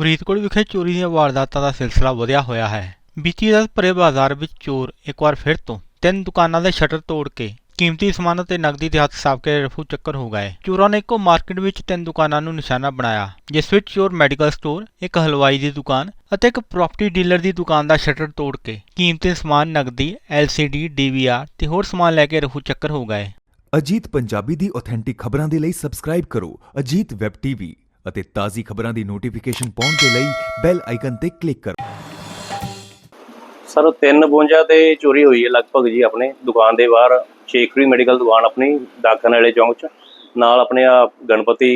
ਫਰੀਦਕੋਟ ਵਿਖੇ ਚੋਰੀ ਦੀਆਂ ਵਾਰਦਾਤਾਂ ਦਾ ਸਿਲਸਿਲਾ ਵਧਿਆ ਹੋਇਆ ਹੈ। ਬੀਤੀ ਰਾਤ ਭਰੇ ਬਾਜ਼ਾਰ ਵਿੱਚ ਚੋਰ ਇੱਕ ਵਾਰ ਫਿਰ ਤੋਂ ਤਿੰਨ ਦੁਕਾਨਾਂ ਦੇ ਸ਼ਟਰ ਤੋੜ ਕੇ ਕੀਮਤੀ ਸਮਾਨ ਅਤੇ ਨਕਦੀ ਦੇ ਹੱਥ ਸਾਫ਼ ਕੇ ਰਫੂ ਚੱਕਰ ਹੋ ਗਏ। ਚੋਰਾਂ ਨੇ ਇੱਕੋ ਮਾਰਕੀਟ ਵਿੱਚ ਤਿੰਨ ਦੁਕਾਨਾਂ ਨੂੰ ਨਿਸ਼ਾਨਾ ਬਣਾਇਆ, ਜਿਸ ਵਿੱਚ ਚੋਰ ਮੈਡੀਕਲ ਸਟੋਰ, ਇੱਕ ਹਲਵਾਈ ਦੀ ਦੁਕਾਨ ਅਤੇ ਇੱਕ ਪ੍ਰਾਪਰਟੀ ਡੀਲਰ ਦੀ ਦੁਕਾਨ ਦਾ ਸ਼ਟਰ ਤੋੜ ਕੇ ਕੀਮਤੀ ਸਮਾਨ, ਨਕਦੀ LCD DVR ਤੇ ਹੋਰ ਸਮਾਨ ਲੈ ਕੇ ਰਫੂ ਚੱਕਰ ਹੋ ਗਏ। ਅਜੀਤ ਪੰਜਾਬੀ ਦੀ ਆਥੈਂਟਿਕ ਖਬਰਾਂ ਦੇ ਲਈ ਸਬਸਕ੍ਰਾਈਬ ਕਰੋ। Ajit web TV. ਅਤੇ ਤਾਜ਼ੀ ਖਬਰਾਂ ਦੀ ਨੋਟੀਫਿਕੇਸ਼ਨ ਪਾਉਣ ਦੇ ਲਈ ਬੈਲ ਆਈਕਨ ਤੇ ਕਲਿੱਕ ਕਰੋ। ਸਰ 352 ਤੇ ਚੋਰੀ ਹੋਈ ਹੈ ਲਗਭਗ ਜੀ ਆਪਣੇ ਦੁਕਾਨ ਦੇ ਬਾਹਰ। ਸ਼ੇਖਰੀ ਮੈਡੀਕਲ ਦੁਕਾਨ ਆਪਣੀ ਦਾਖਨ ਵਾਲੇ ਚੌਂਕ 'ਚ। ਨਾਲ ਆਪਣੇ ਆ ਗਣਪਤੀ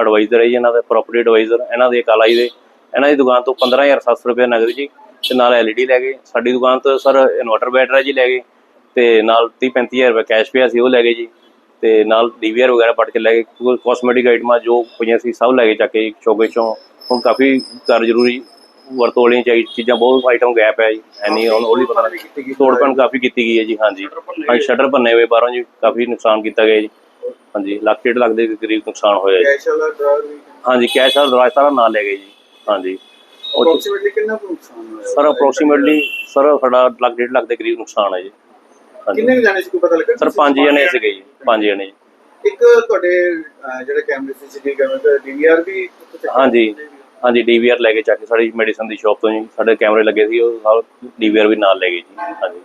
ਐਡਵਾਈਜ਼ਰ ਹੈ ਜੀ ਇਹਨਾਂ ਦਾ ਪ੍ਰੋਪਰਟੀ ਐਡਵਾਈਜ਼ਰ ਇਹਨਾਂ ਦੇ ਕਾਲਾਈ ਦੇ। ਇਹਨਾਂ ਦੀ ਦੁਕਾਨ ਤੋਂ 15700 ਰੁਪਏ ਨਗਦ ਜੀ ਤੇ ਨਾਲ ਐਲਈਡੀ ਲੈ ਗਏ। ਸਾਡੀ ਦੁਕਾਨ ਤੋਂ ਸਰ ਇਨਵਰਟਰ ਬੈਟਰੀ ਜੀ ਲੈ ਗਏ ਤੇ ਨਾਲ 30 35000 ਰੁਪਏ ਕੈਸ਼ ਪਿਆ ਸੀ, ਉਹ ਲੈ ਗਏ ਜੀ। ਤੇ ਨਾਲ ਡੀਵੀਆਰ ਵਗੈਰਾ ਪਟ ਕੇ ਲੈ ਕੋਈ ਕਾਸਮੈਟਿਕ ਆਈਟਮਾਂ ਜੋ ਪਈਆਂ ਸੀ ਸਭ ਲੈ ਕੇ ਚੱਕ ਕੇ ਚੌਕੇ ਚੋਂ। ਹੁਣ ਕਾਫੀ ਕਰ ਜ਼ਰੂਰੀ ਵਰਤੋਂ ਵਾਲੀਆਂ ਚਾਹੀ ਚੀਜ਼ਾਂ ਬਹੁਤ ਆਈਟਮ ਗੈਪ ਹੈ ਜੀ ਐਨੀ ਹੁਣ ਉਹ ਵੀ ਪਤਾ ਨਹੀਂ ਤੋੜਪਣ ਕਾਫੀ ਕੀਤੀ ਗਈ ਹੈ ਜੀ ਹਾਂਜੀ। ਹਾਂਜੀ ਸ਼ਟਰ ਭੰਨੇ ਹੋਏ ਬਾਹਰੋਂ ਜੀ ਕਾਫੀ ਨੁਕਸਾਨ ਕੀਤਾ ਗਿਆ ਜੀ। ਹਾਂਜੀ ਲੱਖ ਡੇਢ ਲੱਖ ਦੇ ਕਰੀਬ ਨੁਕਸਾਨ ਹੋਇਆ ਜੀ। ਕੈਸ਼ ਵਾਲਾ ਵੀ ਹਾਂਜੀ ਕੈਸ਼ ਵਾਲਾ ਦਰਾਜ ਸਾਰਾ ਨਾਲ ਲੈ ਗਏ ਜੀ ਹਾਂਜੀ। ਅਪਰੋਕਸੀਮੇਟਲੀ ਕਿੰਨਾ ਕੁ ਨੁਕਸਾਨ ਹੋਇਆ? ਸਰ ਅਪਰੋਕਸੀਮੇਟਲੀ ਸਰ ਸਾਡਾ ਲੱਖ ਡੇਢ ਲੱਖ ਦੇ ਕਰੀਬ ਨੁਕਸਾਨ ਹੈ ਜੀ। ਕਿੰਨੇ ਕੁ ਜਾਣੇ ਸੀ ਕੋਈ ਪਤਾ ਲੱਗਾ? ਸਰ ਪੰਜ ਜਣੇ ਸੀਗੇ ਜੀ ਪੰਜ ਜਣੇ ਜੀ। ਇੱਕ ਤੁਹਾਡੇ ਅਹ, ਜਿਹੜੇ ਕੈਮਰੇ ਸੀਸੀਟੀਵੀ ਕੈਮਰੇ ਤੇ ਡੀਵੀਆਰ ਵੀ ਉੱਥੇ ਹਾਂਜੀ। ਹਾਂਜੀ ਡੀਵੀਆਰ ਲੈ ਕੇ ਚੱਕ ਕੇ ਸਾਡੀ ਮੈਡੀਸਨ ਦੀ ਸ਼ਾਪ ਤੋਂ ਜੀ ਸਾਡੇ ਕੈਮਰੇ ਲੱਗੇ ਸੀ ਉਹ ਸਭ ਡੀਵੀਆਰ ਵੀ ਨਾਲ ਲੈ ਗਏ ਜੀ ਹਾਂਜੀ।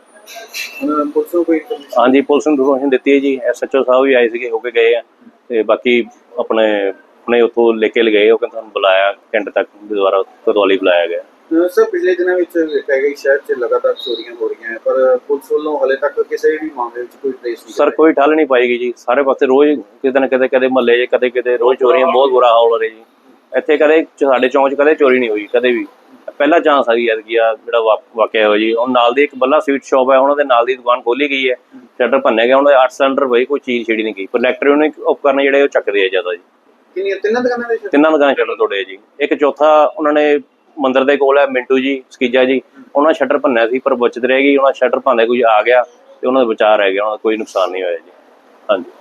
ਹੁਣ ਪੁਲਿਸ ਨੂੰ ਕੋਈ information- ਹਾਂਜੀ ਪੁਲਿਸ ਨੂੰ ਇਨਫੋਰਮੇਸ਼ਨ ਦਿੱਤੀ ਹੈ ਜੀ ਐਸਐਚਓ ਸਾਹਿਬ ਵੀ ਆਏ ਸੀਗੇ ਹੋ ਕੇ ਗਏ ਆ ਤੇ ਬਾਕੀ ਆਪਣੇ ਆਪਣੇ ਉੱਥੋਂ ਲੈ ਕੇ ਲਗਾਏ ਉਹ ਕਹਿੰਦੇ ਸਾਨੂੰ ਬੁਲਾਇਆ ਘੰਟੇ ਤੱਕ ਦੁਬਾਰਾ ਕਦਵਾਲੀ ਬੁਲਾਇਆ ਗਿਆ। ਸਰ ਪਿਛਲੇ ਦਿਨਾਂ ਵਿੱਚ ਵੇਖਿਆ ਗਿਆ ਸ਼ਹਿਰ 'ਚ ਲਗਾਤਾਰ ਚੋਰੀਆਂ ਹੋ ਰਹੀਆਂ ਪਰ ਪੁਲਿਸ ਵੱਲੋਂ ਹਲੇ ਤੱਕ ਕਿਸੇ ਵੀ ਮਾਮਲੇ ਵਿੱਚ ਕੋਈ ਟ੍ਰੇਸ ਨਹੀਂ ਸਰ ਕੋਈ ਠੱਲ ਨਹੀਂ ਪਾਏਗੀ ਜੀ। ਸਾਰੇ ਪਾਸੇ ਰੋਜ਼ ਕਿਤੇ ਨਾ ਕਿਤੇ ਕਦੇ ਮਹੱਲੇ 'ਚ ਕਦੇ ਕਿਤੇ ਰੋਜ਼ ਚੋਰੀਆਂ ਬਹੁਤ ਬੁਰਾ ਹਾਲ ਹੋ ਰਿਹਾ ਜੀ। ਇੱਥੇ ਕਦੇ ਸਾਡੇ ਚੌਂਕ 'ਚ ਕਦੇ ਚੋਰੀ ਨਹੀਂ ਹੋਈ ਕਦੇ ਵੀ। ਪਹਿਲਾ ਚਾਂਸ ਆ ਜੀ ਐਤਕੀ ਆ ਜਿਹੜਾ ਵਾਕਿਆ ਹੋਇਆ ਜੀ। ਉਹ ਨਾਲ ਦੀ ਇੱਕ ਬੱਲਾ ਸਵੀਟ ਸ਼ਾਪ ਹੈ ਉਹਨਾਂ ਦੇ ਨਾਲ ਦੀ ਦੁਕਾਨ ਖੋਲੀ ਗਈ ਹੈ। ਸ਼ਟਰ ਭੰਨੇ ਗਿਆ ਉਹਨਾਂ ਦੇ 8 ਸਿਲੰਡਰ ਹੋਈ ਕੋਈ ਚੀਜ਼ ਛੇੜੀ ਨਹੀਂ ਗਈ। ਪਰ ਇਲੈਕਟ੍ਰੋਨਿਕ ਉਪਕਰਨ ਜਿਹੜੇ ਉਹ ਚੱਕਦੇ ਆ ਜ਼ਿਆਦਾ ਜੀ। ਕਿੰਨੀਆਂ ਤਿੰਨਾਂ ਦੁਕਾਨਾਂ ਦੇ? ਤਿੰਨਾਂ ਦੁਕਾਨਾਂ ਸ਼ਟਰ ਤੋੜੇ ਜੀ। ਇੱਕ ਚੌਥਾ ਉਹਨਾਂ ਨੇ ਮੰਦਿਰ ਦੇ ਕੋਲ ਹੈ, ਮਿੰਟੂ ਜੀ, ਸਕੀਜਾ ਜੀ। ਉਹਨਾਂ ਸ਼ਟਰ ਭੰਨਿਆ ਸੀ, ਪਰ ਬਚਤ ਰਹਿ ਗਈ। ਉਹਨਾਂ ਸ਼ਟਰ ਭੰਨੇ ਕੋਈ ਆ ਗਿਆ ਤੇ ਉਹਨਾਂ ਦਾ ਬਚਾਅ ਰਹਿ ਗਿਆ। ਉਹਨਾਂ ਦਾ ਕੋਈ ਨੁਕਸਾਨ ਨਹੀਂ ਹੋਇਆ ਜੀ। ਹਾਂਜੀ।